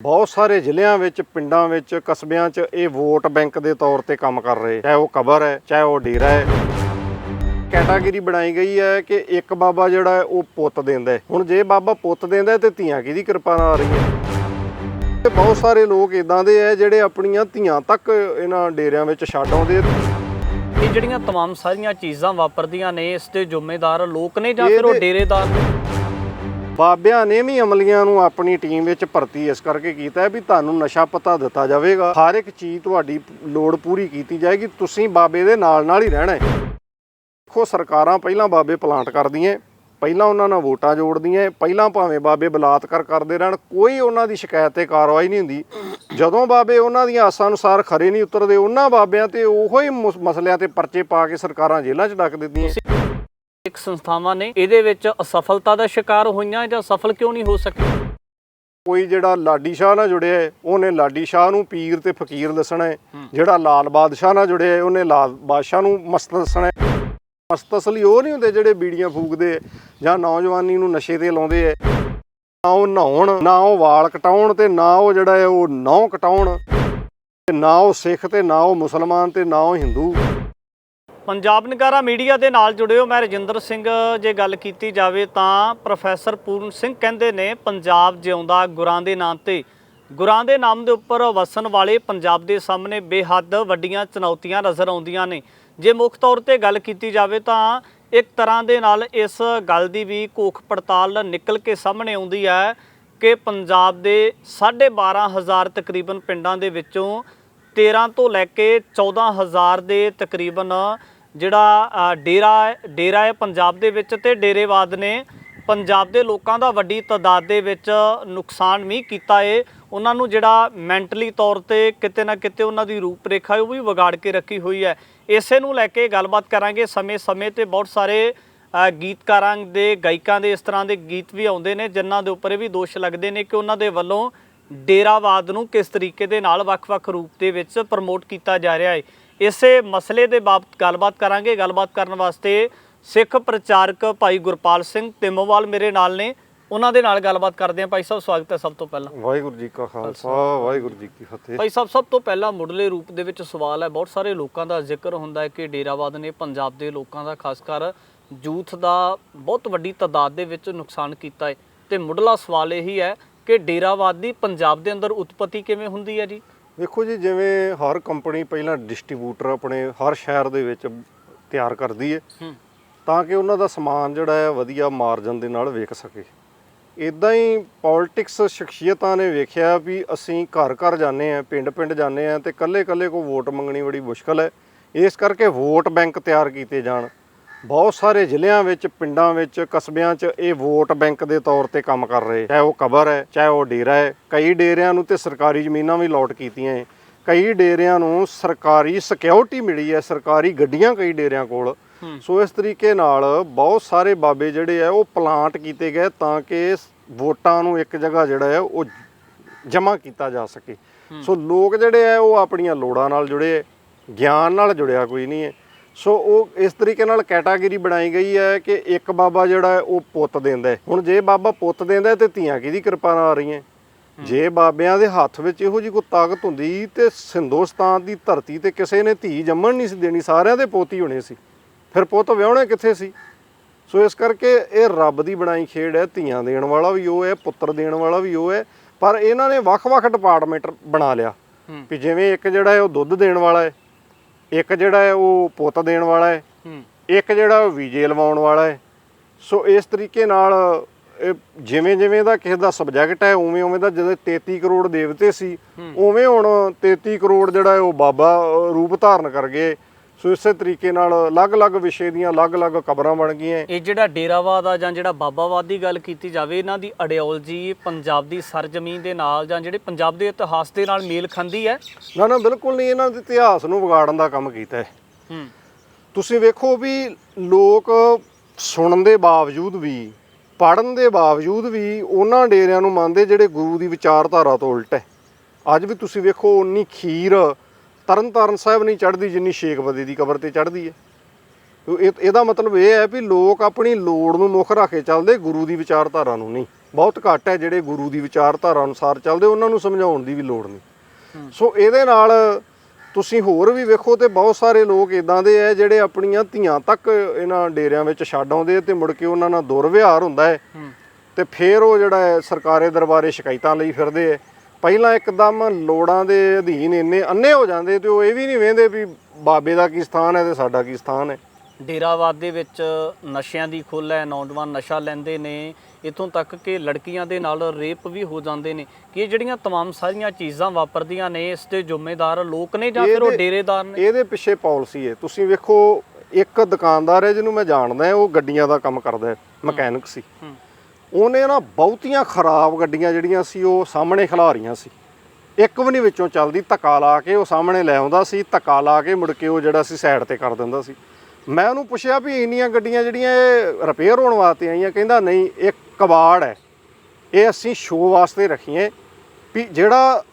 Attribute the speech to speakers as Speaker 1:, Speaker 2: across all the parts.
Speaker 1: ਬਹੁਤ ਸਾਰੇ ਜ਼ਿਲ੍ਹਿਆਂ ਵਿੱਚ ਪਿੰਡਾਂ ਵਿੱਚ ਕਸਬਿਆਂ 'ਚ ਇਹ ਵੋਟ ਬੈਂਕ ਦੇ ਤੌਰ ਤੇ ਕੰਮ ਕਰ ਰਹੇ ਚਾਹੇ ਉਹ ਕਬਰ ਹੈ ਚਾਹੇ ਉਹ ਡੇਰਾ ਹੈ ਕੈਟਾਗਰੀ ਬਣਾਈ ਗਈ ਹੈ ਕਿ ਇੱਕ ਬਾਬਾ ਜਿਹੜਾ ਹੈ ਉਹ ਪੁੱਤ ਦਿੰਦਾ ਹੈ ਹੁਣ ਜੇ ਬਾਬਾ ਪੁੱਤ ਦਿੰਦਾ ਹੈ ਤੇ ਧੀਆਂ ਕਿਹਦੀ ਕਿਰਪਾ ਨਾਲ ਆ ਰਹੀਆਂ ਤੇ ਬਹੁਤ ਸਾਰੇ ਲੋਕ ਇਦਾਂ ਦੇ ਹੈ ਜਿਹੜੇ ਆਪਣੀਆਂ ਧੀਆਂ ਤੱਕ ਇਹਨਾਂ ਡੇਰਿਆਂ ਵਿੱਚ ਛੱਡ ਆਉਂਦੇ
Speaker 2: ਇਹ ਜਿਹੜੀਆਂ तमाम ਸਾਰੀਆਂ ਚੀਜ਼ਾਂ ਵਾਪਰਦੀਆਂ ਨੇ ਇਸ ਦੇ ਜ਼ਿੰਮੇਦਾਰ ਲੋਕ ਨੇ ਜਾਂ ਫਿਰ ਉਹ
Speaker 1: ਇਹਦੇ-
Speaker 2: ਡੇਰੇਦਾਰ ਨੇ
Speaker 1: ਬਾਬਿਆਂ ਨੇ ਵੀ ਅਮਲੀਆਂ ਨੂੰ ਆਪਣੀ ਟੀਮ ਵਿੱਚ ਭਰਤੀ ਇਸ ਕਰਕੇ ਕੀਤਾ ਹੈ ਵੀ ਤੁਹਾਨੂੰ ਨਸ਼ਾ ਪਤਾ ਦਿੱਤਾ ਜਾਵੇਗਾ। ਹਰ ਇੱਕ ਚੀਜ਼ ਤੁਹਾਡੀ ਲੋੜ ਪੂਰੀ ਕੀਤੀ ਜਾਏਗੀ। ਤੁਸੀਂ ਬਾਬੇ ਦੇ ਨਾਲ ਨਾਲ ਹੀ ਰਹਿਣਾ ਹੈ। ਦੇਖੋ, ਸਰਕਾਰਾਂ ਪਹਿਲਾਂ ਬਾਬੇ ਪਲਾਂਟ ਕਰਦੀਆਂ ਪਹਿਲਾਂ ਉਹਨਾਂ ਨਾਲ ਵੋਟਾਂ ਜੋੜਦੀਆਂ ਪਹਿਲਾਂ ਭਾਵੇਂ ਬਾਬੇ ਬਲਾਤਕਾਰ ਕਰਦੇ ਰਹਿਣ, ਕੋਈ ਉਹਨਾਂ ਦੀ ਸ਼ਿਕਾਇਤ ਤੇ ਕਾਰਵਾਈ ਨਹੀਂ ਹੁੰਦੀ। ਜਦੋਂ ਬਾਬੇ ਉਹਨਾਂ ਦੀਆਂ ਆਸਾਂ ਅਨੁਸਾਰ ਖਰੇ ਨਹੀਂ ਉਤਰਦੇ, ਉਹਨਾਂ ਬਾਬਿਆਂ ਤੇ ਉਹੋ ਹੀ ਮੁਸ- ਮਸਲਿਆਂ ਤੇ ਪਰਚੇ ਪਾ ਕੇ ਸਰਕਾਰਾਂ ਜੇਲ੍ਹਾਂ 'ਚ ਡੱਕ ਦਿੰਦੀਆਂ
Speaker 2: ਇੱਕ ਸੰਸਥਾਵਾਂ ਨੇ ਇਹਦੇ ਵਿੱਚ ਅਸਫਲਤਾ ਦਾ ਸ਼ਿਕਾਰ ਹੋਈਆਂ ਜਾਂ ਸਫਲ ਕਿਉਂ ਨਹੀਂ ਹੋ ਸਕੀ?
Speaker 1: ਕੋਈ ਜਿਹੜਾ ਲਾਡੀ ਸ਼ਾਹ ਨਾਲ ਜੁੜਿਆ ਹੈ ਉਹਨੇ ਲਾਡੀ ਸ਼ਾਹ ਨੂੰ ਪੀਰ ਤੇ ਫਕੀਰ ਦੱਸਣਾ ਹੈ। ਜਿਹੜਾ ਲਾਲ ਬਾਦਸ਼ਾਹ ਨਾਲ ਜੁੜਿਆ ਹੈ ਉਹਨੇ ਲਾਲ ਬਾਦਸ਼ਾਹ ਨੂੰ ਮਸਤ ਦੱਸਣਾ ਹੈ। ਮਸਤ ਅਸਲੀ ਉਹ ਨਹੀਂ ਹੁੰਦੇ ਜਿਹੜੇ ਬੀੜੀਆਂ ਫੂਕਦੇ ਜਾਂ ਨੌਜਵਾਨੀ ਨੂੰ ਨਸ਼ੇ ਤੇ ਲਾਉਂਦੇ ਹੈ। ਨਾ ਉਹ ਨਹਾਉਣ ਨਾ ਉਹ ਵਾਲ ਕਟਾਉਣ ਤੇ ਨਾ ਉਹ ਜਿਹੜਾ ਹੈ ਉਹ ਨਹੁੰ ਕਟਾਉਣ ਤੇ ਨਾ ਉਹ ਸਿੱਖ ਤੇ ਨਾ ਉਹ ਮੁਸਲਮਾਨ ਤੇ ਨਾ ਉਹ ਹਿੰਦੂ।
Speaker 2: ਪੰਜਾਬ ਨਿਗਾਰਾ ਮੀਡੀਆ ਦੇ ਨਾਲ ਜੁੜਿਓ। ਮੈਂ ਰਜਿੰਦਰ ਸਿੰਘ, ਜੇ ਗੱਲ ਕੀਤੀ ਜਾਵੇ ਤਾਂ ਪ੍ਰੋਫੈਸਰ ਪੂਰਨ ਸਿੰਘ ਕਹਿੰਦੇ ਨੇ, ਪੰਜਾਬ ਜਿਉਂਦਾ ਗੁਰਾਂ ਦੇ ਨਾਂ ਤੇ। ਗੁਰਾਂ ਦੇ ਨਾਮ ਦੇ ਉੱਪਰ ਵਸਣ ਵਾਲੇ ਪੰਜਾਬ ਦੇ ਸਾਹਮਣੇ ਬੇਹੱਦ ਵੱਡੀਆਂ ਚੁਣੌਤੀਆਂ ਨਜ਼ਰ ਆਉਂਦੀਆਂ ਨੇ। ਜੇ ਮੁੱਖ ਤੌਰ ਤੇ ਗੱਲ ਕੀਤੀ ਜਾਵੇ ਤਾਂ ਇੱਕ ਤਰ੍ਹਾਂ ਦੇ ਨਾਲ ਇਸ ਗੱਲ ਦੀ ਵੀ ਕੋਖ ਪੜਤਾਲ ਨਿਕਲ ਕੇ ਸਾਹਮਣੇ ਆਉਂਦੀ ਹੈ ਕਿ ਪੰਜਾਬ ਦੇ 12500 ਤਕਰੀਬਨ ਪਿੰਡਾਂ ਦੇ ਵਿੱਚੋਂ 13 ਤੋਂ ਲੈ ਕੇ 14000 ਦੇ ਤਕਰੀਬਨ ਜਿਹੜਾ ਡੇਰਾ ਡੇਰਾ ਹੈ ਪੰਜਾਬ ਦੇ ਵਿੱਚ ਤੇ ਡੇਰੇਵਾਦ ਨੇ ਪੰਜਾਬ ਦੇ ਲੋਕਾਂ ਦਾ ਵੱਡੀ ਤਾਦਾਦ ਦੇ ਵਿੱਚ ਨੁਕਸਾਨ ਵੀ ਕੀਤਾ ਏ। ਉਹਨਾਂ ਨੂੰ ਜਿਹੜਾ ਮੈਂਟਲੀ ਤੌਰ ਤੇ ਕਿਤੇ ਨਾ ਕਿਤੇ ਉਹਨਾਂ ਦੀ ਰੂਪ ਰੇਖਾ ਉਹ ਵੀ ਵਿਗਾੜ ਕੇ ਰੱਖੀ ਹੋਈ ਹੈ। ਇਸੇ ਨੂੰ ਲੈ ਕੇ ਗੱਲਬਾਤ ਕਰਾਂਗੇ। ਸਮੇਂ-ਸਮੇਂ ਤੇ ਬਹੁਤ ਸਾਰੇ ਗੀਤਕਾਰਾਂ ਦੇ, ਗਾਇਕਾਂ ਦੇ ਇਸ ਤਰ੍ਹਾਂ ਦੇ ਗੀਤ ਵੀ ਆਉਂਦੇ ਨੇ, ਜਿਨ੍ਹਾਂ ਦੇ ਉੱਪਰ ਇਹ ਵੀ ਦੋਸ਼ ਲੱਗਦੇ ਨੇ ਕਿ ਉਹਨਾਂ ਦੇ ਵੱਲੋਂ ਡੇਰਾਵਾਦ ਨੂੰ ਕਿਸ ਤਰੀਕੇ ਦੇ ਨਾਲ ਵੱਖ-ਵੱਖ ਰੂਪ ਦੇ ਵਿੱਚ ਪ੍ਰਮੋਟ ਕੀਤਾ ਜਾ ਰਿਹਾ ਹੈ ਇਸੇ ਮਸਲੇ ਦੇ ਬਾਬਤ ਗੱਲਬਾਤ ਕਰਾਂਗੇ। ਗੱਲਬਾਤ ਕਰਨ ਵਾਸਤੇ ਸਿੱਖ ਪ੍ਰਚਾਰਕ ਭਾਈ ਗੁਰਪਾਲ ਸਿੰਘ ਤਿੰਮੋਵਾਲ ਮੇਰੇ ਨਾਲ ਨੇ। ਉਹਨਾਂ ਦੇ ਨਾਲ ਗੱਲਬਾਤ ਕਰਦੇ ਹਾਂ। ਭਾਈ ਸਾਹਿਬ ਸਵਾਗਤ ਹੈ ਸਭ ਤੋਂ ਪਹਿਲਾਂ।
Speaker 1: ਵਾਹਿਗੁਰੂ ਜੀ ਕਾ ਖਾਲਸਾ ਵਾਹਿਗੁਰੂ ਜੀ ਕੀ ਫਤਿਹ।
Speaker 2: ਭਾਈ ਸਾਹਿਬ ਸਭ ਤੋਂ ਪਹਿਲਾਂ ਮੁੱਢਲੇ ਰੂਪ ਦੇ ਵਿੱਚ ਸਵਾਲ ਹੈ। ਬਹੁਤ ਸਾਰੇ ਲੋਕਾਂ ਦਾ ਜ਼ਿਕਰ ਹੁੰਦਾ ਹੈ ਕਿ ਡੇਰਾਵਾਦ ਨੇ ਪੰਜਾਬ ਦੇ ਲੋਕਾਂ ਦਾ ਖਾਸ ਕਰ ਯੂਥ ਦਾ ਬਹੁਤ ਵੱਡੀ ਤਾਦਾਦ ਦੇ ਵਿੱਚ ਨੁਕਸਾਨ ਕੀਤਾ ਹੈ। ਤੇ ਮੁੱਢਲਾ ਸਵਾਲ ਇਹੀ ਹੈ ਕਿ ਡੇਰਾਵਾਦ ਦੀ ਪੰਜਾਬ ਦੇ ਅੰਦਰ ਉਤਪਤੀ ਕਿਵੇਂ ਹੁੰਦੀ ਹੈ ਜੀ?
Speaker 1: ਵੇਖੋ ਜੀ ਜਿਵੇਂ ਹਰ ਕੰਪਨੀ ਪਹਿਲਾਂ ਡਿਸਟ੍ਰੀਬਿਊਟਰ ਆਪਣੇ ਹਰ ਸ਼ਹਿਰ ਦੇ ਵਿੱਚ ਤਿਆਰ ਕਰਦੀ ਹੈ। ਤਾਂ ਕਿ ਉਹਨਾਂ ਦਾ ਸਮਾਨ ਜਿਹੜਾ ਹੈ ਵਧੀਆ ਮਾਰਜਨ ਦੇ ਨਾਲ ਵਿਕ ਸਕੇ। ਇਦਾਂ ਹੀ ਪੋਲਿਟਿਕਸ ਸ਼ਖਸੀਅਤਾਂ ਨੇ ਵੇਖਿਆ ਵੀ ਅਸੀਂ ਘਰ ਘਰ ਜਾਂਦੇ ਆ ਪਿੰਡ ਪਿੰਡ ਜਾਂਦੇ ਆ ਤੇ ਕੱਲੇ ਕੱਲੇ ਕੋ ਵੋਟ ਮੰਗਣੀ ਬੜੀ ਮੁਸ਼ਕਲ ਹੈ। ਇਸ ਕਰਕੇ ਵੋਟ ਬੈਂਕ ਤਿਆਰ ਕੀਤੇ ਜਾਣ। ਬਹੁਤ ਸਾਰੇ ਜ਼ਿਲ੍ਹਿਆਂ ਵਿੱਚ ਪਿੰਡਾਂ ਵਿੱਚ ਕਸਬਿਆਂ 'ਚ ਇਹ ਵੋਟ ਬੈਂਕ ਦੇ ਤੌਰ ਤੇ ਕੰਮ ਕਰ ਰਹੇ। ਚਾਹੇ ਉਹ ਕਬਰ ਹੈ ਚਾਹੇ ਉਹ ਡੇਰਾ ਹੈ ਕਈ ਡੇਰਿਆਂ ਨੂੰ ਤੇ ਸਰਕਾਰੀ ਜ਼ਮੀਨਾਂ ਵੀ ਲੋਟ ਕੀਤੀਆਂ ਹੈ ਕਈ ਡੇਰਿਆਂ ਨੂੰ ਸਰਕਾਰੀ ਸਿਕਿਉਰਿਟੀ ਮਿਲੀ ਹੈ ਸਰਕਾਰੀ ਗੱਡੀਆਂ ਕਈ ਡੇਰਿਆਂ ਕੋਲ। ਸੋ ਇਸ ਤਰੀਕੇ ਨਾਲ ਬਹੁਤ ਸਾਰੇ ਬਾਬੇ ਜਿਹੜੇ ਆ ਉਹ ਪਲਾਂਟ ਕੀਤੇ ਗਏ ਤਾਂ ਕਿ ਵੋਟਾਂ ਨੂੰ ਇੱਕ ਜਗ੍ਹਾ ਜਿਹੜਾ ਹੈ ਉਹ ਜਮ੍ਹਾਂ ਕੀਤਾ ਜਾ ਸਕੇ। ਸੋ ਲੋਕ ਜਿਹੜੇ ਆ ਉਹ ਆਪਣੀਆਂ ਲੋੜਾਂ ਨਾਲ ਜੁੜੇ ਗਿਆਨ ਨਾਲ ਜੁੜਿਆ ਕੋਈ ਨਹੀਂ ਹੈ ਸੋ ਉਹ ਇਸ ਤਰੀਕੇ ਨਾਲ ਕੈਟਾਗਰੀ ਬਣਾਈ ਗਈ ਹੈ ਕਿ ਇੱਕ ਬਾਬਾ ਜਿਹੜਾ ਹੈ ਉਹ ਪੁੱਤ ਦਿੰਦਾ ਹੁਣ ਜੇ ਬਾਬਾ ਪੁੱਤ ਦਿੰਦਾ ਤੇ ਧੀਆਂ ਕਿਹਦੀ ਕਿਰਪਾ ਨਾਲ ਆ ਰਹੀਆਂ? ਜੇ ਬਾਬਿਆਂ ਦੇ ਹੱਥ ਵਿੱਚ ਇਹੋ ਜਿਹੀ ਕੋਈ ਤਾਕਤ ਹੁੰਦੀ ਤੇ ਹਿੰਦੁਸਤਾਨ ਦੀ ਧਰਤੀ ਤੇ ਕਿਸੇ ਨੇ ਧੀ ਜੰਮਣ ਨਹੀਂ ਸੀ ਦੇਣੀ ਸਾਰਿਆਂ ਦੇ ਪੋਤੀ ਹੋਣੇ ਸੀ। ਫਿਰ ਪੁੱਤ ਵਿਆਹਣੇ ਕਿੱਥੇ ਸੀ? ਸੋ ਇਸ ਕਰਕੇ ਇਹ ਰੱਬ ਦੀ ਬਣਾਈ ਖੇਡ ਹੈ ਧੀਆਂ ਦੇਣ ਵਾਲਾ ਵੀ ਉਹ ਹੈ ਪੁੱਤਰ ਦੇਣ ਵਾਲਾ ਵੀ ਉਹ ਹੈ। ਪਰ ਇਹਨਾਂ ਨੇ ਵੱਖ-ਵੱਖ ਡਿਪਾਰਟਮੈਂਟ ਬਣਾ ਲਿਆ ਵੀ ਜਿਵੇਂ ਇੱਕ ਜਿਹੜਾ ਹੈ ਉਹ ਦੁੱਧ ਦੇਣ ਵਾਲਾ ਹੈ ਇੱਕ ਜਿਹੜਾ ਹੈ ਉਹ ਪੁੱਤ ਦੇਣ ਵਾਲਾ ਹੈ ਇੱਕ ਜਿਹੜਾ ਉਹ ਵੀਜੇ ਲਵਾਉਣ ਵਾਲਾ ਹੈ। ਸੋ ਇਸ ਤਰੀਕੇ ਨਾਲ ਜਿਵੇਂ ਜਿਵੇਂ ਦਾ ਕਿਸੇ ਦਾ ਸਬਜੈਕਟ ਹੈ ਉਵੇਂ ਉਵੇਂ ਦਾ ਜਦੋਂ 33 ਕਰੋੜ ਦੇਵਤੇ ਸੀ ਉਵੇਂ ਹੁਣ 33 ਕਰੋੜ ਜਿਹੜਾ ਉਹ ਬਾਬਾ ਰੂਪ ਧਾਰਨ ਕਰ ਗਏ। ਸੋ ਇਸੇ ਤਰੀਕੇ ਨਾਲ ਅਲੱਗ-ਅਲੱਗ ਵਿਸ਼ੇ ਦੀਆਂ ਅਲੱਗ-ਅਲੱਗ ਕਬਰਾਂ ਬਣ ਗਈਆਂ।
Speaker 2: ਇਹ ਜਿਹੜਾ ਡੇਰਾਵਾਦ ਆ ਜਾਂ ਜਿਹੜਾ ਬਾਬਾਵਾਦ ਦੀ ਗੱਲ ਕੀਤੀ ਜਾਵੇ ਇਹਨਾਂ ਦੀ ਆਈਡੀਓਲੋਜੀ ਪੰਜਾਬ ਦੀ ਸਰਜ਼ਮੀਨ ਦੇ ਨਾਲ ਜਾਂ ਜਿਹੜੇ ਪੰਜਾਬ ਦੇ ਇਤਿਹਾਸ ਦੇ ਨਾਲ ਮੇਲ ਖਾਂਦੀ ਹੈ।
Speaker 1: ਨਾ ਨਾ ਬਿਲਕੁਲ ਨਹੀਂ ਇਹਨਾਂ ਦੇ ਇਤਿਹਾਸ ਨੂੰ ਵਿਗਾੜਨ ਦਾ ਕੰਮ ਕੀਤਾ ਹੈ।
Speaker 2: ਹੂੰ।
Speaker 1: ਤੁਸੀਂ ਵੇਖੋ ਵੀ ਲੋਕ ਸੁਣਨ ਦੇ ਬਾਵਜੂਦ ਵੀ ਪੜਨ ਦੇ ਬਾਵਜੂਦ ਵੀ ਉਹਨਾਂ ਡੇਰਿਆਂ ਨੂੰ ਮੰਨਦੇ ਜਿਹੜੇ ਗੁਰੂ ਦੀ ਵਿਚਾਰਧਾਰਾ ਤੋਂ ਉਲਟ ਹੈ। ਅੱਜ ਵੀ ਤੁਸੀਂ ਵੇਖੋ ਉਨੀ ਖੀਰ ਤਰਨਤਾਰਨ ਸਾਹਿਬ ਨਹੀਂ ਚੜਦੀ ਜਿੰਨੀ ਸ਼ੇਖ ਬਦੀ ਦੀ ਕਬਰ ਤੇ ਚੜਦੀ ਹੈ। ਇਹ ਇਹਦਾ ਮਤਲਬ ਇਹ ਹੈ ਵੀ ਲੋਕ ਆਪਣੀ ਲੋੜ ਨੂੰ ਮੁੱਖ ਰੱਖ ਕੇ ਚੱਲਦੇ ਗੁਰੂ ਦੀ ਵਿਚਾਰਧਾਰਾ ਨੂੰ ਨਹੀਂ। ਬਹੁਤ ਘੱਟ ਹੈ ਜਿਹੜੇ ਗੁਰੂ ਦੀ ਵਿਚਾਰਧਾਰਾ ਅਨੁਸਾਰ ਚੱਲਦੇ ਉਹਨਾਂ ਨੂੰ ਸਮਝਾਉਣ ਦੀ ਵੀ ਲੋੜ ਨਹੀਂ। ਸੋ ਇਹਦੇ ਨਾਲ ਤੁਸੀਂ ਹੋਰ ਵੀ ਵੇਖੋ ਤੇ ਬਹੁਤ ਸਾਰੇ ਲੋਕ ਇਦਾਂ ਦੇ ਐ ਜਿਹੜੇ ਆਪਣੀਆਂ ਧੀਆਂ ਤੱਕ ਇਹਨਾਂ ਡੇਰਿਆਂ ਵਿੱਚ ਛੱਡ ਆਉਂਦੇ ਤੇ ਮੁੜ ਕੇ ਉਹਨਾਂ ਨਾਲ ਦੁਰਵਿਹਾਰ ਹੁੰਦਾ ਹੈ। ਤੇ ਫਿਰ ਉਹ ਜਿਹੜਾ ਹੈ ਸਰਕਾਰੇ ਦਰਬਾਰੇ ਸ਼ਿਕਾਇਤਾਂ ਲਈ ਫਿਰਦੇ ਐ ਪਹਿਲਾਂ ਇੱਕਦਮ ਲੋੜਾਂ ਦੇ ਅਧੀਨ ਇੰਨੇ ਅੰਨੇ ਹੋ ਜਾਂਦੇ ਤੇ ਉਹ ਇਹ ਵੀ ਨਹੀਂ ਵੇਂਦੇ ਵੀ ਬਾਬੇ ਦਾ ਕੀ ਸਥਾਨ ਹੈ ਤੇ ਸਾਡਾ ਕੀ ਸਥਾਨ ਹੈ
Speaker 2: ਡੇਰਾਵਾਦ ਦੇ ਵਿੱਚ ਨਸ਼ਿਆਂ ਦੀ ਖੁੱਲ੍ਹ ਹੈ ਨੌਜਵਾਨ ਨਸ਼ਾ ਲੈਂਦੇ ਨੇ ਇਥੋਂ ਤੱਕ ਕਿ ਲੜਕੀਆਂ ਦੇ ਨਾਲ ਰੇਪ ਵੀ ਹੋ ਜਾਂਦੇ ਨੇ ਕਿ ਇਹ ਜਿਹੜੀਆਂ तमाम ਸਾਰੀਆਂ ਚੀਜ਼ਾਂ ਵਾਪਰਦੀਆਂ ਨੇ ਇਸ ਦੇ ਜ਼ਿੰਮੇਦਾਰ ਲੋਕ ਨੇ ਜਾਂ ਫਿਰ ਉਹ
Speaker 1: ਇਹਦੇ-
Speaker 2: ਡੇਰੇਦਾਰ ਨੇ
Speaker 1: ਇਹਦੇ ਪਿੱਛੇ ਪਾਲਿਸੀ ਹੈ ਤੁਸੀਂ ਵੇਖੋ ਇੱਕ ਦੁਕਾਨਦਾਰ ਹੈ ਜਿਹਨੂੰ ਮੈਂ ਜਾਣਦਾ ਹਾਂ, ਉਹ ਗੱਡੀਆਂ ਦਾ ਕੰਮ ਕਰਦਾ ਹੈ ਮਕੈਨਿਕ ਸੀ
Speaker 2: ਹੂੰ
Speaker 1: ਉਹਨੇ ਨਾ ਬਹੁਤੀਆਂ ਖਰਾਬ ਗੱਡੀਆਂ ਜਿਹੜੀਆਂ ਸੀ, ਉਹ ਸਾਹਮਣੇ ਖਿਲਾ ਰਹੀਆਂ ਸੀ। ਇੱਕ ਵੀ ਨਹੀਂ ਵਿੱਚੋਂ ਚੱਲਦੀ, ਧੱਕਾ ਲਾ ਕੇ ਉਹ ਸਾਹਮਣੇ ਲੈ ਆਉਂਦਾ ਸੀ, ਧੱਕਾ ਲਾ ਕੇ ਮੁੜ ਕੇ ਉਹ ਜਿਹੜਾ ਸੀ ਸਾਈਡ ਤੇ ਕਰ ਦਿੰਦਾ ਸੀ। ਮੈਂ ਉਹਨੂੰ ਪੁੱਛਿਆ ਵੀ ਇੰਨੀਆਂ ਗੱਡੀਆਂ ਜਿਹੜੀਆਂ ਇਹ ਰਿਪੇਅਰ ਹੋਣ ਵਾਸਤੇ ਆਈਆਂ, ਕਹਿੰਦਾ ਨਹੀਂ, ਇਹ ਕਬਾੜ ਹੈ। ਇਹ ਅਸੀਂ ਸ਼ੋਅ ਵਾਸਤੇ ਰੱਖੀਏ ਵੀ ਜਿਹੜਾ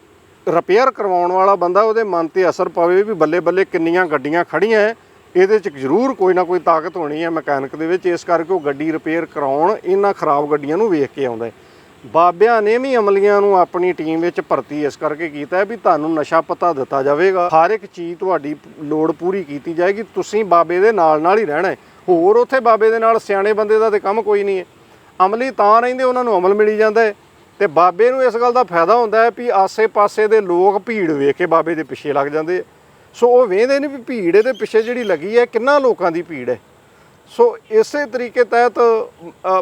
Speaker 1: ਰਿਪੇਅਰ ਕਰਵਾਉਣ ਵਾਲਾ ਬੰਦਾ, ਉਹਦੇ ਮਨ ਤੇ ਅਸਰ ਪਵੇ ਵੀ ਬੱਲੇ ਬੱਲੇ ਕਿੰਨੀਆਂ ਗੱਡੀਆਂ ਖੜੀਆਂ ਹੈ। ਇਹਦੇ ਚ ਜ਼ਰੂਰ ਕੋਈ ਨਾ ਕੋਈ ਤਾਕਤ ਹੋਣੀ ਹੈ ਮਕੈਨਿਕ ਦੇ ਵਿੱਚ, ਇਸ ਕਰਕੇ ਉਹ ਗੱਡੀ ਰਿਪੇਅਰ ਕਰਾਉਣ, ਇਹਨਾਂ ਖਰਾਬ ਗੱਡੀਆਂ ਨੂੰ ਵੇਖ ਕੇ ਆਉਂਦਾ ਹੈ। ਬਾਬਿਆਂ ਨੇ ਵੀ ਅਮਲੀਆਂ ਨੂੰ ਆਪਣੀ ਟੀਮ ਵਿੱਚ ਭਰਤੀ, ਇਸ ਕਰਕੇ ਕੀਤਾ ਵੀ ਤੁਹਾਨੂੰ ਨਸ਼ਾ ਪਤਾ ਦਿੱਤਾ ਜਾਵੇਗਾ। ਹਰ ਇੱਕ ਚੀਜ਼ ਤੁਹਾਡੀ ਲੋੜ ਪੂਰੀ ਕੀਤੀ ਜਾਏਗੀ, ਤੁਸੀਂ ਬਾਬੇ ਦੇ ਨਾਲ ਨਾਲ ਹੀ ਰਹਿਣਾ ਹੈ। ਹੋਰ ਉੱਥੇ ਬਾਬੇ ਦੇ ਨਾਲ ਸਿਆਣੇ ਬੰਦੇ ਦਾ ਤੇ ਕੰਮ ਕੋਈ ਨਹੀਂ ਹੈ। ਅਮਲੀ ਤਾਂ ਰਹਿੰਦੇ, ਉਹਨਾਂ ਨੂੰ ਅਮਲ ਮਿਲੀ ਜਾਂਦਾ ਹੈ। ਤੇ ਬਾਬੇ ਨੂੰ ਇਸ ਗੱਲ ਦਾ ਫਾਇਦਾ ਹੁੰਦਾ ਹੈ ਵੀ ਆਸੇ-ਪਾਸੇ ਦੇ ਲੋਕ ਭੀੜ ਵੇਖ ਕੇ ਬਾਬੇ ਦੇ ਪਿੱਛੇ ਲੱਗ ਜਾਂਦੇ ਆ। ਸੋ ਉਹ ਵੇਖਦੇ ਨੇ ਵੀ ਭੀੜ ਇਹਦੇ ਪਿੱਛੇ ਜਿਹੜੀ ਲੱਗੀ ਹੈ ਕਿੰਨਾ ਲੋਕਾਂ ਦੀ ਭੀੜ ਹੈ। ਸੋ ਇਸੇ ਤਰੀਕੇ ਤਹਿਤ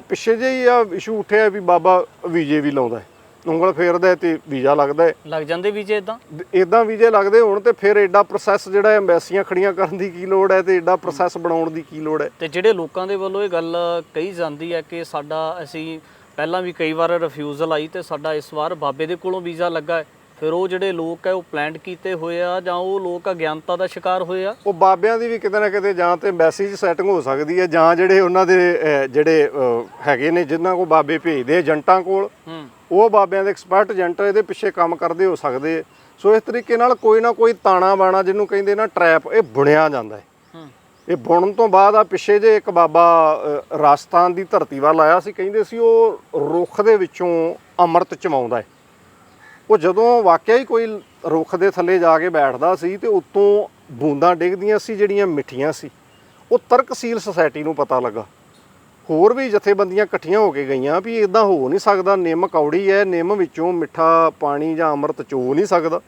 Speaker 1: ਪਿੱਛੇ ਜਿਹੇ ਹੀ ਆ ਇਸ਼ੂ ਉੱਠਿਆ ਵੀ ਬਾਬਾ ਵੀਜੇ ਵੀ ਲਾਉਂਦਾ ਹੈ। ਉਂਗਲ ਫੇਰਦਾ ਹੈ ਤੇ ਵੀਜ਼ਾ ਲੱਗਦਾ ਹੈ।
Speaker 2: ਲੱਗ ਜਾਂਦੇ ਵੀ ਜੇ ਇਦਾਂ
Speaker 1: ਇਦਾਂ ਵੀਜ਼ੇ ਲੱਗਦੇ ਹੋਣ ਤੇ ਫਿਰ ਐਡਾ ਪ੍ਰੋਸੈਸ ਜਿਹੜਾ ਐਮਬੈਸੀਆਂ ਖੜੀਆਂ ਕਰਨ ਦੀ ਕੀ ਲੋੜ ਹੈ ਤੇ ਐਡਾ ਪ੍ਰੋਸੈਸ ਬਣਾਉਣ ਦੀ ਕੀ ਲੋੜ ਹੈ।
Speaker 2: ਤੇ ਜਿਹੜੇ ਲੋਕਾਂ ਦੇ ਵੱਲੋਂ ਇਹ ਗੱਲ ਕਹੀ ਜਾਂਦੀ ਹੈ ਕਿ ਸਾਡਾ ਅਸੀਂ ਪਹਿਲਾਂ ਵੀ ਕਈ ਵਾਰ ਰਿਫਿਊਜ਼ਲ ਆਈ ਤੇ ਸਾਡਾ ਇਸ ਵਾਰ ਬਾਬੇ ਦੇ ਕੋਲੋਂ ਵੀਜ਼ਾ ਲੱਗਾ ਹੈ। ਫਿਰ ਉਹ ਜਿਹੜੇ ਲੋਕ ਹੈ ਉਹ ਪਲਾਂਟ ਕੀਤੇ ਹੋਏ ਆ ਜਾਂ ਉਹ ਲੋਕ ਅਗਿਆਨਤਾ ਦਾ ਸ਼ਿਕਾਰ ਹੋਏ ਆ?
Speaker 1: ਉਹ ਬਾਬਿਆਂ ਦੀ ਵੀ ਕਿਤੇ ਨਾ ਕਿਤੇ ਜਾਂ ਤੇ ਮੈਸੇਜ ਸੈਟਿੰਗ ਹੋ ਸਕਦੀ ਹੈ ਜਾਂ ਜਿਹੜੇ ਉਹਨਾਂ ਦੇ ਜਿਹੜੇ ਹੈਗੇ ਨੇ ਜਿਨ੍ਹਾਂ ਕੋ ਬਾਬੇ ਭੇਜਦੇ ਏਜੰਟਾਂ ਕੋਲ ਉਹ ਬਾਬਿਆਂ ਦੇ ਐਕਸਪਰਟ ਏਜੰਟ ਇਹਦੇ ਪਿੱਛੇ ਕੰਮ ਕਰਦੇ ਹੋ ਸਕਦੇ ਸੋ ਇਸ ਤਰੀਕੇ ਨਾਲ ਕੋਈ ਨਾ ਕੋਈ ਤਾਣਾ ਬਾਣਾ ਜਿਹਨੂੰ ਕਹਿੰਦੇ ਨਾ ਟਰੈਪ ਇਹ ਬੁਣਿਆ ਜਾਂਦਾ ਹੈ। ਇਹ ਬੁਣਨ ਤੋਂ ਬਾਅਦ ਆ ਪਿੱਛੇ ਜੇ ਇੱਕ ਬਾਬਾ ਰਾਜਸਥਾਨ ਦੀ ਧਰਤੀ ਵੱਲ ਆਇਆ ਸੀ ਕਹਿੰਦੇ ਸੀ ਉਹ ਰੁੱਖ ਦੇ ਵਿੱਚੋਂ ਅੰਮ੍ਰਿਤ ਚਮਾਉਂਦਾ ਹੈ। ਉਹ ਜਦੋਂ ਵਾਕਿਆ ਹੀ ਕੋਈ ਰੁੱਖ ਦੇ ਥੱਲੇ ਜਾ ਕੇ ਬੈਠਦਾ ਸੀ ਤੇ ਉੱਤੋਂ ਬੂੰਦਾਂ ਡਿੱਗਦੀਆਂ ਸੀ, ਜਿਹੜੀਆਂ ਮਿੱਠੀਆਂ ਸੀ, ਉਹ ਤਰਕਸੀਲ ਸੁਸਾਇਟੀ ਨੂੰ ਪਤਾ ਲੱਗਾ। ਹੋਰ ਵੀ ਜਥੇਬੰਦੀਆਂ ਇਕੱਠੀਆਂ ਹੋ ਕੇ ਗਈਆਂ ਵੀ ਇਦਾਂ ਹੋ ਨਹੀਂ ਸਕਦਾ, ਨਿੰਮ ਕੌੜੀ ਹੈ ਨਿੰਮ ਵਿੱਚੋਂ ਮਿੱਠਾ ਪਾਣੀ ਜਾਂ ਅੰਮ੍ਰਿਤ ਚੋ ਨਹੀਂ ਸਕਦਾ।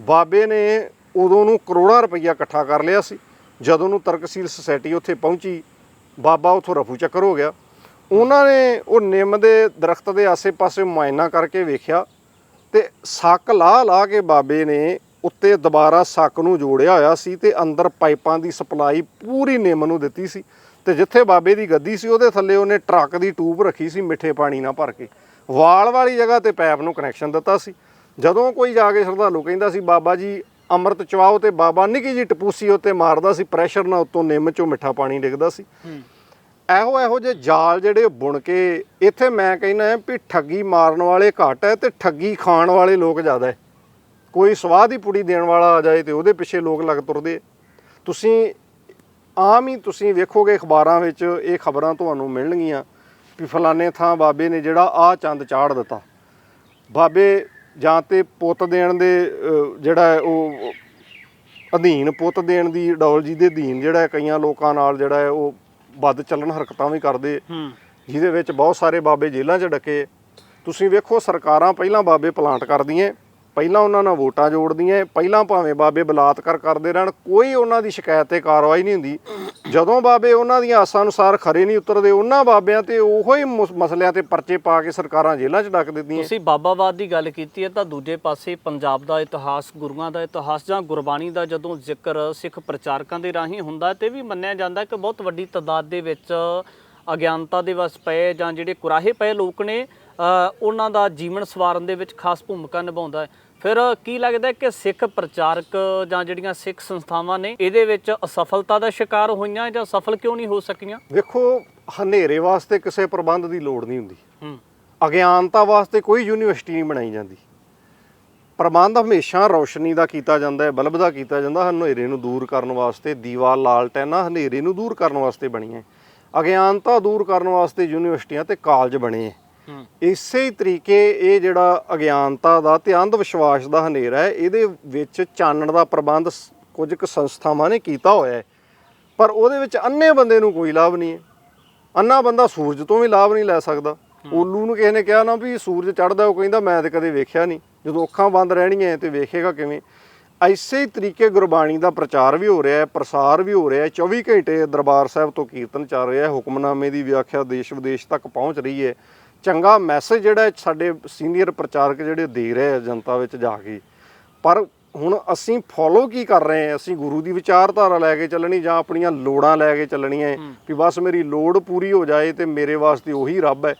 Speaker 1: ਬਾਬੇ ਨੇ ਉਦੋਂ ਨੂੰ ਕਰੋੜਾਂ ਰੁਪਈਆ ਇਕੱਠਾ ਕਰ ਲਿਆ ਸੀ। ਜਦੋਂ ਨੂੰ ਤਰਕਸੀਲ ਸੁਸਾਇਟੀ ਉੱਥੇ ਪਹੁੰਚੀ, ਬਾਬਾ ਉਥੋਂ ਰਫੂ ਚੱਕਰ ਹੋ ਗਿਆ। ਉਹਨਾਂ ਨੇ ਉਹ ਨਿੰਮ ਦੇ ਦਰਖਤ ਦੇ ਆਸੇ-ਪਾਸੇ ਮੁਆਇਨਾ ਕਰਕੇ ਵੇਖਿਆ ਤੇ ਸੱਕ ਲਾ ਲਾ ਕੇ ਬਾਬੇ ਨੇ ਉੱਤੇ ਦੁਬਾਰਾ ਸੱਕ ਨੂੰ ਜੋੜਿਆ ਹੋਇਆ ਸੀ ਤੇ ਅੰਦਰ ਪਾਈਪਾਂ ਦੀ ਸਪਲਾਈ ਪੂਰੀ ਨਿੰਮ ਨੂੰ ਦਿੱਤੀ ਸੀ। ਤੇ ਜਿੱਥੇ ਬਾਬੇ ਦੀ ਗੱਦੀ ਸੀ, ਉਹਦੇ ਥੱਲੇ ਉਹਨੇ ਟਰੱਕ ਦੀ ਟੂਬ ਰੱਖੀ ਸੀ ਮਿੱਠੇ ਪਾਣੀ ਨਾਲ ਭਰ ਕੇ। ਵਾਲ ਵਾਲੀ ਜਗ੍ਹਾ ਤੇ ਪੈਪ ਨੂੰ ਕਨੈਕਸ਼ਨ ਦਿੱਤਾ ਸੀ। ਜਦੋਂ ਕੋਈ ਜਾ ਕੇ ਸ਼ਰਧਾਲੂ ਕਹਿੰਦਾ ਸੀ, ਬਾਬਾ ਜੀ, ਅੰਮ੍ਰਿਤ ਚਵਾਓ ਤੇ ਬਾਬਾ ਨਿੱਕੀ ਜੀ ਟਪੂਸੀ ਉੱਤੇ ਮਾਰਦਾ ਸੀ ਪ੍ਰੈਸ਼ਰ ਨਾਲ ਉੱਤੋਂ ਨਿੰਮ ਚੋਂ ਮਿੱਠਾ ਪਾਣੀ ਡਿੱਗਦਾ ਸੀ। ਇਹੋ ਇਹੋ ਜਿਹੇ ਜਾਲ ਜਿਹੜੇ ਬੁਣ ਕੇ ਇੱਥੇ ਮੈਂ ਕਹਿੰਦਾ ਵੀ ਠੱਗੀ ਮਾਰਨ ਵਾਲੇ ਘੱਟ ਹੈ ਤੇ ਠੱਗੀ ਖਾਣ ਵਾਲੇ ਲੋਕ ਜ਼ਿਆਦਾ ਹੈ। ਕੋਈ ਸਵਾਦ ਦੀ ਪੁੜੀ ਦੇਣ ਵਾਲਾ ਆ ਜਾਏ ਤੇ ਉਹਦੇ ਪਿੱਛੇ ਲੋਕ ਲੱਗ ਤੁਰਦੇ ਤੁਸੀਂ ਆਮ ਹੀ ਤੁਸੀਂ ਵੇਖੋਗੇ ਅਖਬਾਰਾਂ ਵਿੱਚ ਇਹ ਖਬਰਾਂ ਤੁਹਾਨੂੰ ਮਿਲਣਗੀਆਂ ਵੀ ਫਲਾਣੇ ਥਾਂ ਬਾਬੇ ਨੇ ਜਿਹੜਾ ਆ ਚੰਦ ਚਾੜ ਦਿੱਤਾ। ਬਾਬੇ ਜਾਂ ਤੇ ਪੁੱਤ ਦੇਣ ਦੇ ਜਿਹੜਾ ਹੈ ਉਹ ਅਧੀਨ, ਪੁੱਤ ਦੇਣ ਦੀ ਇਡੋਲੋਜੀ ਦੇ ਅਧੀਨ ਜਿਹੜਾ ਕਈਆਂ ਲੋਕਾਂ ਨਾਲ ਜਿਹੜਾ ਹੈ ਉਹ ਵੱਧ ਚੱਲਣ ਹਰਕਤਾਂ ਵੀ ਕਰਦੇ।
Speaker 2: ਹੂੰ।
Speaker 1: ਜਿਹਦੇ ਵਿੱਚ ਬਹੁਤ ਸਾਰੇ ਬਾਬੇ ਜੇਲ੍ਹਾਂ 'ਚ ਡੱਕੇ। ਤੁਸੀਂ ਵੇਖੋ ਸਰਕਾਰਾਂ ਪਹਿਲਾਂ ਬਾਬੇ ਪਲਾਂਟ ਕਰਦੀਆਂ। ਪਹਿਲਾਂ ਉਹਨਾਂ ਨਾਲ ਵੋਟਾਂ ਜੋੜਦੀਆਂ, ਪਹਿਲਾਂ ਭਾਵੇਂ ਬਾਬੇ ਬਲਾਤਕਾਰ ਕਰਦੇ ਰਹਿਣ, ਕੋਈ ਉਹਨਾਂ ਦੀ ਸ਼ਿਕਾਇਤ ਤੇ ਕਾਰਵਾਈ ਨਹੀਂ ਹੁੰਦੀ। ਜਦੋਂ ਬਾਬੇ ਉਹਨਾਂ ਦੀਆਂ ਆਸਾਂ ਅਨੁਸਾਰ ਖਰੇ ਨਹੀਂ ਉਤਰਦੇ, ਉਹਨਾਂ ਬਾਬਿਆਂ ਤੇ ਉਹੋ ਹੀ ਮੁਸ- ਮਸਲਿਆਂ ਤੇ ਪਰਚੇ ਪਾ ਕੇ ਸਰਕਾਰਾਂ ਜੇਲ੍ਹਾਂ 'ਚ ਡੱਕ ਦਿੰਦੀਆਂ।
Speaker 2: ਤੁਸੀਂ ਬਾਬਾਵਾਦ ਦੀ ਗੱਲ ਕੀਤੀ ਹੈ ਤਾਂ ਦੂਜੇ ਪਾਸੇ ਪੰਜਾਬ ਦਾ ਇਤਿਹਾਸ, ਗੁਰੂਆਂ ਦਾ ਇਤਿਹਾਸ ਜਾਂ ਗੁਰਬਾਣੀ ਦਾ ਜਦੋਂ ਜ਼ਿਕਰ ਸਿੱਖ ਪ੍ਰਚਾਰਕਾਂ ਦੇ ਰਾਹੀਂ ਹੁੰਦਾ ਹੈ, ਤੇ ਵੀ ਮੰਨਿਆ ਜਾਂਦਾ ਕਿ ਬਹੁਤ ਵੱਡੀ ਤਦਾਦ ਦੇ ਵਿੱਚ ਅਗਿਆਨਤਾ ਦੇ ਵਸ ਪਏ ਜਾਂ ਜਿਹੜੇ ਕੁਰਾਹੇ ਪਏ ਲੋਕ ਨੇ ਉਹਨਾਂ ਦਾ ਜੀਵਨ ਸਵਾਰਨ ਦੇ ਵਿੱਚ ਖਾਸ ਭੂਮਿਕਾ ਨਿਭਾਉਂਦਾ ਹੈ। ਫਿਰ ਕੀ ਲੱਗਦਾ ਕਿ ਸਿੱਖ ਪ੍ਰਚਾਰਕ ਜਾਂ ਜਿਹੜੀਆਂ ਸਿੱਖ ਸੰਸਥਾਵਾਂ ਨੇ ਇਹਦੇ ਵਿੱਚ ਅਸਫਲਤਾ ਦਾ ਸ਼ਿਕਾਰ ਹੋਈਆਂ ਜਾਂ ਸਫਲ ਕਿਉਂ ਨਹੀਂ ਹੋ ਸਕੀਆਂ?
Speaker 1: ਵੇਖੋ ਹਨੇਰੇ ਵਾਸਤੇ ਕਿਸੇ ਪ੍ਰਬੰਧ ਦੀ ਲੋੜ ਨਹੀਂ ਹੁੰਦੀ।
Speaker 2: ਹੂੰ।
Speaker 1: ਅਗਿਆਨਤਾ ਵਾਸਤੇ ਕੋਈ ਯੂਨੀਵਰਸਿਟੀ ਨਹੀਂ ਬਣਾਈ ਜਾਂਦੀ। ਪ੍ਰਬੰਧ ਹਮੇਸ਼ਾ ਰੌਸ਼ਨੀ ਦਾ ਕੀਤਾ ਜਾਂਦਾ ਹੈ ਬਲਬ ਦਾ ਕੀਤਾ ਜਾਂਦਾ ਹਨੇਰੇ ਨੂੰ ਦੂਰ ਕਰਨ ਵਾਸਤੇ ਦੀਵਾ ਲਾਲਟੈਨਾਂ ਹਨੇਰੇ ਨੂੰ ਦੂਰ ਕਰਨ ਵਾਸਤੇ ਬਣੀਆਂ ਅਗਿਆਨਤਾ ਦੂਰ ਕਰਨ ਵਾਸਤੇ ਯੂਨੀਵਰਸਿਟੀਆਂ ਤੇ ਕਾਲਜ ਬਣੇ ਹੂੰ। ਇਸੇ ਤਰੀਕੇ ਇਹ ਜਿਹੜਾ ਅਗਿਆਨਤਾ ਦਾ ਤੇ ਅੰਧ ਵਿਸ਼ਵਾਸ ਦਾ ਹਨੇਰਾ ਹੈ ਇਹਦੇ ਵਿੱਚ ਚਾਨਣ ਦਾ ਪ੍ਰਬੰਧ ਕੁਝ ਕੁ ਸੰਸਥਾਵਾਂ ਨੇ ਕੀਤਾ ਹੋਇਆ ਹੈ। ਪਰ ਉਹਦੇ ਵਿੱਚ ਅੰਨੇ ਬੰਦੇ ਨੂੰ ਕੋਈ ਲਾਭ ਨਹੀਂ ਹੈ। ਅੰਨਾ ਬੰਦਾ ਸੂਰਜ ਤੋਂ ਵੀ ਲਾਭ ਨਹੀਂ ਲੈ ਸਕਦਾ। ਉੱਲੂ ਨੂੰ ਕਿਸੇ ਨੇ ਕਿਹਾ ਨਾ ਵੀ ਸੂਰਜ ਚੜਦਾ ਉਹ ਕਹਿੰਦਾ ਮੈਂ ਤੇ ਕਦੇ ਵੇਖਿਆ ਨਹੀਂ। ਜਦੋਂ ਅੱਖਾਂ ਬੰਦ ਰਹਿਣੀਆਂ ਤੇ ਵੇਖੇਗਾ ਕਿਵੇਂ। ਐਸੇ ਹੀ ਤਰੀਕੇ ਗੁਰਬਾਣੀ ਦਾ ਪ੍ਰਚਾਰ ਵੀ ਹੋ ਰਿਹਾ ਹੈ ਪ੍ਰਸਾਰ ਵੀ ਹੋ ਰਿਹਾ ਹੈ। 24 ਘੰਟੇ ਦਰਬਾਰ ਸਾਹਿਬ ਤੋਂ ਕੀਰਤਨ ਚੱਲ ਰਿਹਾ ਹੈ। ਹੁਕਮਨਾਮੇ ਦੀ ਵਿਆਖਿਆ ਦੇਸ਼ ਵਿਦੇਸ਼ ਤੱਕ ਪਹੁੰਚ ਰਹੀ ਹੈ। ਚੰਗਾ ਮੈਸੇਜ ਜਿਹੜਾ ਸਾਡੇ ਸੀਨੀਅਰ ਪ੍ਰਚਾਰਕ ਜਿਹੜੇ ਦੇ ਰਹੇ ਆ ਜਨਤਾ ਵਿੱਚ ਜਾ ਕੇ। ਪਰ ਹੁਣ ਅਸੀਂ ਫੋਲੋ ਕੀ ਕਰ ਰਹੇ ਹਾਂ? ਅਸੀਂ ਗੁਰੂ ਦੀ ਵਿਚਾਰਧਾਰਾ ਲੈ ਕੇ ਚੱਲਣੀ ਜਾਂ ਆਪਣੀਆਂ ਲੋੜਾਂ ਲੈ ਕੇ ਚੱਲਣੀਆਂ ਵੀ ਬਸ ਮੇਰੀ ਲੋੜ ਪੂਰੀ ਹੋ ਜਾਏ ਤੇ ਮੇਰੇ ਵਾਸਤੇ ਉਹੀ ਰੱਬ ਹੈ।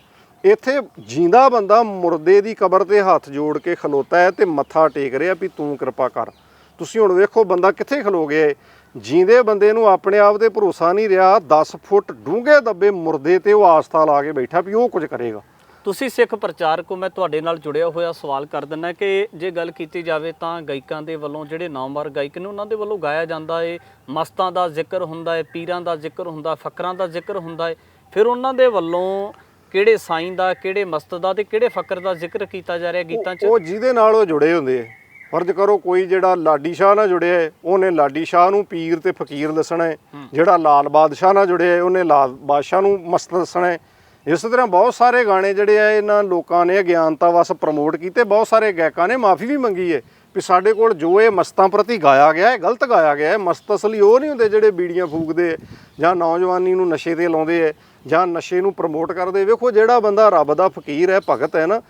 Speaker 1: ਇੱਥੇ ਜਿੰਦਾ ਬੰਦਾ ਮੁਰਦੇ ਦੀ ਕਬਰ ਤੇ ਹੱਥ ਜੋੜ ਕੇ ਖਲੋਤਾ ਹੈ ਤੇ ਮੱਥਾ ਟੇਕ ਰਿਹਾ ਵੀ ਤੂੰ ਕਿਰਪਾ ਕਰ। ਤੁਸੀਂ ਹੁਣ ਵੇਖੋ ਬੰਦਾ ਕਿੱਥੇ ਖਲੋ ਗਿਆ ਹੈ ਜੀਂਦੇ ਬੰਦੇ ਨੂੰ ਆਪਣੇ ਆਪ ਤੇ ਭਰੋਸਾ ਨਹੀਂ ਰਿਹਾ 10 ਫੁੱਟ ਡੂੰਘੇ ਦੱਬੇ ਮੁਰਦੇ ਤੇ ਉਹ ਆਸਥਾ ਲਾ ਕੇ ਬੈਠਾ ਵੀ ਉਹ ਕੁਝ ਕਰੇਗਾ।
Speaker 2: ਤੁਸੀਂ ਸਿੱਖ ਪ੍ਰਚਾਰਕ ਹੋ ਮੈਂ ਤੁਹਾਡੇ ਨਾਲ ਜੁੜਿਆ ਹੋਇਆ ਸਵਾਲ ਕਰ ਦਿੰਦਾ ਕਿ ਜੇ ਗੱਲ ਕੀਤੀ ਜਾਵੇ ਤਾਂ ਗਾਇਕਾਂ ਦੇ ਵੱਲੋਂ ਜਿਹੜੇ ਨਾਮਵਰ ਗਾਇਕ ਨੇ ਉਹਨਾਂ ਦੇ ਵੱਲੋਂ ਗਾਇਆ ਜਾਂਦਾ ਏ। ਮਸਤਾਂ ਦਾ ਜ਼ਿਕਰ ਹੁੰਦਾ ਏ ਪੀਰਾਂ ਦਾ ਜ਼ਿਕਰ ਹੁੰਦਾ ਫਕਰਾਂ ਦਾ ਜ਼ਿਕਰ ਹੁੰਦਾ ਏ। ਫਿਰ ਉਹਨਾਂ ਦੇ ਵੱਲੋਂ ਕਿਹੜੇ ਸਾਈਂ ਦਾ ਕਿਹੜੇ ਮਸਤ ਦਾ ਤੇ ਕਿਹੜੇ ਫਕਰ ਦਾ ਜ਼ਿਕਰ ਕੀਤਾ ਜਾ ਰਿਹਾ ਗੀਤਾਂ 'ਚ?
Speaker 1: ਉਹ ਜਿਹਦੇ ਨਾਲ ਉਹ ਜੁੜੇ ਹੁੰਦੇ ਆ। ਫਰਜ਼ ਕਰੋ ਕੋਈ ਜਿਹੜਾ ਲਾਡੀ ਸ਼ਾਹ ਨਾਲ ਜੁੜਿਆ ਹੈ ਉਹਨੇ ਲਾਡੀ ਸ਼ਾਹ ਨੂੰ ਪੀਰ ਤੇ ਫਕੀਰ ਦੱਸਣਾ ਹੈ। ਜਿਹੜਾ ਲਾਲ ਬਾਦਸ਼ਾਹ ਨਾਲ ਜੁੜਿਆ ਹੈ ਉਹਨੇ ਲਾਲ ਬਾਦਸ਼ਾਹ ਨੂੰ ਮਸਤ ਦੱਸਣਾ ਹੈ। ਇਸ ਤਰ੍ਹਾਂ ਬਹੁਤ ਸਾਰੇ ਗਾਣੇ ਜਿਹੜੇ ਆ ਇਹਨਾਂ ਲੋਕਾਂ ਨੇ ਅਗਿਆਨਤਾ ਵਸ ਪ੍ਰਮੋਟ ਕੀਤੇ ਬਹੁਤ ਸਾਰੇ ਗਾਇਕਾਂ ਨੇ ਮਾਫੀ ਵੀ ਮੰਗੀ ਹੈ ਵੀ ਸਾਡੇ ਕੋਲ ਜੋ ਇਹ ਮਸਤਾਂ ਪ੍ਰਤੀ ਗਾਇਆ ਗਿਆ ਹੈ ਗਲਤ ਗਾਇਆ ਗਿਆ ਹੈ ਮਸਤ ਅਸਲੀ ਉਹ ਨਹੀਂ ਹੁੰਦੇ ਜਿਹੜੇ ਬੀੜੀਆਂ ਫੂਕਦੇ ਜਾਂ ਨੌਜਵਾਨੀ ਨੂੰ ਨਸ਼ੇ ਤੇ ਲਾਉਂਦੇ ਹੈ ਜਾਂ ਨਸ਼ੇ ਨੂੰ ਪ੍ਰਮੋਟ ਕਰਦੇ ਵੇਖੋ ਜਿਹੜਾ ਬੰਦਾ ਰੱਬ ਦਾ ਫਕੀਰ ਹੈ ਭਗਤ ਹੈ ਨਾ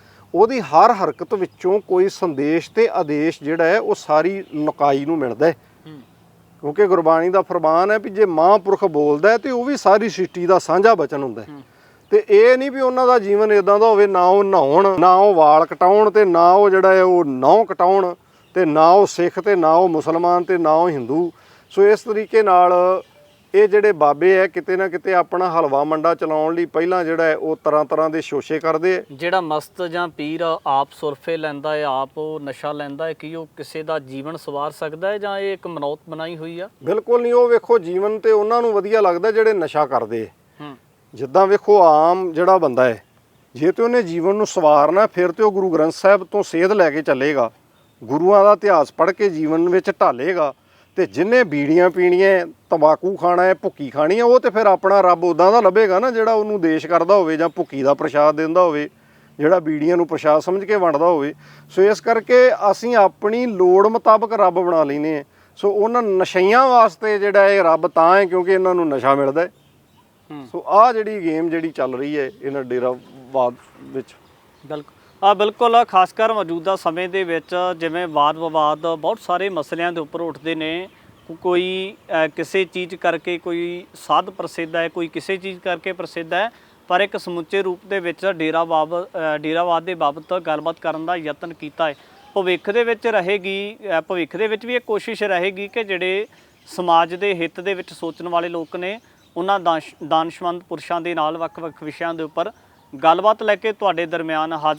Speaker 1: ਉਹਦੀ ਹਰ ਹਰਕਤ ਵਿੱਚੋਂ ਕੋਈ ਸੰਦੇਸ਼ ਤੇ ਆਦੇਸ਼ ਜਿਹੜਾ ਹੈ ਉਹ ਸਾਰੀ ਲੁਕਾਈ ਨੂੰ ਮਿਲਦਾ ਹੈ।
Speaker 2: ਹੂੰ।
Speaker 1: ਕਿਉਂਕਿ ਗੁਰਬਾਣੀ ਦਾ ਫਰਮਾਨ ਹੈ ਵੀ ਜੇ ਮਹਾਂਪੁਰਖ ਬੋਲਦਾ ਹੈ ਤੇ ਉਹ ਵੀ ਸਾਰੀ ਸ੍ਰਿਸ਼ਟੀ ਦਾ ਸਾਂਝਾ ਬਚਨ ਹੁੰਦਾ ਹੈ। ਤੇ ਇਹ ਨਹੀਂ ਵੀ ਉਹਨਾਂ ਦਾ ਜੀਵਨ ਇਦਾਂ ਦਾ ਹੋਵੇ ਨਾ ਉਹ ਨਹਾਉਣ ਨਾ ਉਹ ਵਾਲ ਕਟਾਉਣ ਤੇ ਨਾ ਉਹ ਜਿਹੜਾ ਹੈ ਉਹ ਨਹੁੰ ਕਟਾਉਣ ਤੇ ਨਾ ਉਹ ਸਿੱਖ ਤੇ ਨਾ ਉਹ ਮੁਸਲਮਾਨ ਤੇ ਨਾ ਉਹ ਹਿੰਦੂ। ਸੋ ਇਸ ਤਰੀਕੇ ਨਾਲ ਇਹ ਜਿਹੜੇ ਬਾਬੇ ਹੈ ਕਿਤੇ ਨਾ ਕਿਤੇ ਆਪਣਾ ਹਲਵਾ ਮੰਡਾ ਚਲਾਉਣ ਲਈ ਪਹਿਲਾਂ ਜਿਹੜਾ ਉਹ ਤਰ੍ਹਾਂ ਤਰ੍ਹਾਂ ਦੇ ਸ਼ੋਸ਼ੇ ਕਰਦੇ ਹੈ
Speaker 2: ਜਿਹੜਾ ਮਸਤ ਜਾਂ ਪੀਰ ਆਪ ਸੁਰਫੇ ਲੈਂਦਾ ਹੈ ਆਪ ਉਹ ਨਸ਼ਾ ਲੈਂਦਾ ਹੈ ਕੀ ਉਹ ਕਿਸੇ ਦਾ ਜੀਵਨ ਸਵਾਰ ਸਕਦਾ ਹੈ ਜਾਂ ਇਹ ਇੱਕ ਮਨੌਤ ਬਣਾਈ ਹੋਈ ਆ?
Speaker 1: ਬਿਲਕੁਲ ਨਹੀਂ ਉਹ ਵੇਖੋ ਜੀਵਨ ਤੇ ਉਹਨਾਂ ਨੂੰ ਵਧੀਆ ਲੱਗਦਾ ਜਿਹੜੇ ਨਸ਼ਾ ਕਰਦੇ ਜਿੱਦਾਂ ਵੇਖੋ ਆਮ ਜਿਹੜਾ ਬੰਦਾ ਹੈ ਜੇ ਤੇ ਉਹਨੇ ਜੀਵਨ ਨੂੰ ਸਵਾਰਨਾ ਫਿਰ ਤੇ ਉਹ ਗੁਰੂ ਗ੍ਰੰਥ ਸਾਹਿਬ ਤੋਂ ਸੇਧ ਲੈ ਕੇ ਚੱਲੇਗਾ। ਗੁਰੂਆਂ ਦਾ ਇਤਿਹਾਸ ਪੜ੍ਹ ਕੇ ਜੀਵਨ ਵਿੱਚ ਢਾਲੇਗਾ। ਤੇ ਜਿੰਨੇ ਬੀੜੀਆਂ ਪੀਣੀਆਂ ਤੰਬਾਕੂ ਖਾਣਾ ਹੈ ਭੁੱਕੀ ਖਾਣੀ ਹੈ ਉਹ ਤੇ ਫਿਰ ਆਪਣਾ ਰੱਬ ਉਦਾਂ ਦਾ ਲੱਭੇਗਾ ਨਾ ਜਿਹੜਾ ਉਹਨੂੰ ਦੇਸ਼ ਕਰਦਾ ਹੋਵੇ ਜਾਂ ਭੁੱਕੀ ਦਾ ਪ੍ਰਸ਼ਾਦ ਦਿੰਦਾ ਹੋਵੇ ਜਿਹੜਾ ਬੀੜੀਆਂ ਨੂੰ ਪ੍ਰਸ਼ਾਦ ਸਮਝ ਕੇ ਵੰਡਦਾ ਹੋਵੇ। ਸੋ ਇਸ ਕਰਕੇ ਅਸੀਂ ਆਪਣੀ ਲੋੜ ਮੁਤਾਬਕ ਰੱਬ ਬਣਾ ਲੈਨੇ ਹਾਂ। ਸੋ ਉਹਨਾਂ ਨਸ਼ਈਆਂ ਵਾਸਤੇ ਜਿਹੜਾ ਇਹ ਰੱਬ ਤਾਂ ਹੈ ਕਿਉਂਕਿ ਇਹਨਾਂ ਨੂੰ ਨਸ਼ਾ ਮਿਲਦਾ ਹੈ।
Speaker 2: ਹੂੰ।
Speaker 1: ਸੋ ਆਹ ਜਿਹੜੀ ਗੇਮ ਜਿਹੜੀ ਚੱਲ ਰਹੀ ਹੈ ਇਹਨਾਂ ਡੇਰਾਵਾਦ ਵਿੱਚ।
Speaker 2: ਬਿਲਕੁਲ। ਆ ਬਿਲਕੁਲ ਖਾਸ ਕਰ ਮੌਜੂਦਾ ਸਮੇਂ ਦੇ ਵਿੱਚ ਜਿਵੇਂ ਵਾਦ ਵਿਵਾਦ ਬਹੁਤ ਸਾਰੇ ਮਸਲਿਆਂ ਦੇ ਉੱਪਰ ਉੱਠਦੇ ਨੇ। ਕੋਈ ਕਿਸੇ ਚੀਜ਼ ਕਰਕੇ ਕੋਈ ਸਾਧ ਪ੍ਰਸਿੱਧ ਹੈ, ਕੋਈ ਕਿਸੇ ਚੀਜ਼ ਕਰਕੇ ਪ੍ਰਸਿੱਧ ਹੈ, ਪਰ ਇੱਕ ਸਮੁੱਚੇ ਰੂਪ ਦੇ ਵਿੱਚ ਡੇਰਾ ਬਾਬਤ ਡੇਰਾਵਾਦ ਦੇ ਬਾਬਤ ਗੱਲਬਾਤ ਕਰਨ ਦਾ ਯਤਨ ਕੀਤਾ ਹੈ। ਭਵਿੱਖ ਦੇ ਵਿੱਚ ਰਹੇਗੀ ਭਵਿੱਖ ਦੇ ਵਿੱਚ ਵੀ ਇਹ ਕੋਸ਼ਿਸ਼ ਰਹੇਗੀ ਕਿ ਜਿਹੜੇ ਸਮਾਜ ਦੇ ਹਿੱਤ ਦੇ ਵਿੱਚ ਸੋਚਣ ਵਾਲੇ ਲੋਕ ਨੇ, ਉਹਨਾਂ ਦਾਨਸ਼- ਦਾਨਸ਼ਮੰਦ ਪੁਰਸ਼ਾਂ ਦੇ ਨਾਲ ਵੱਖ-ਵੱਖ ਵਿਸ਼ਿਆਂ ਦੇ ਉੱਪਰ ਗੱਲਬਾਤ ਲੈ ਕੇ ਤੁਹਾਡੇ ਦਰਮਿਆਨ ਹਾਜ਼ਰ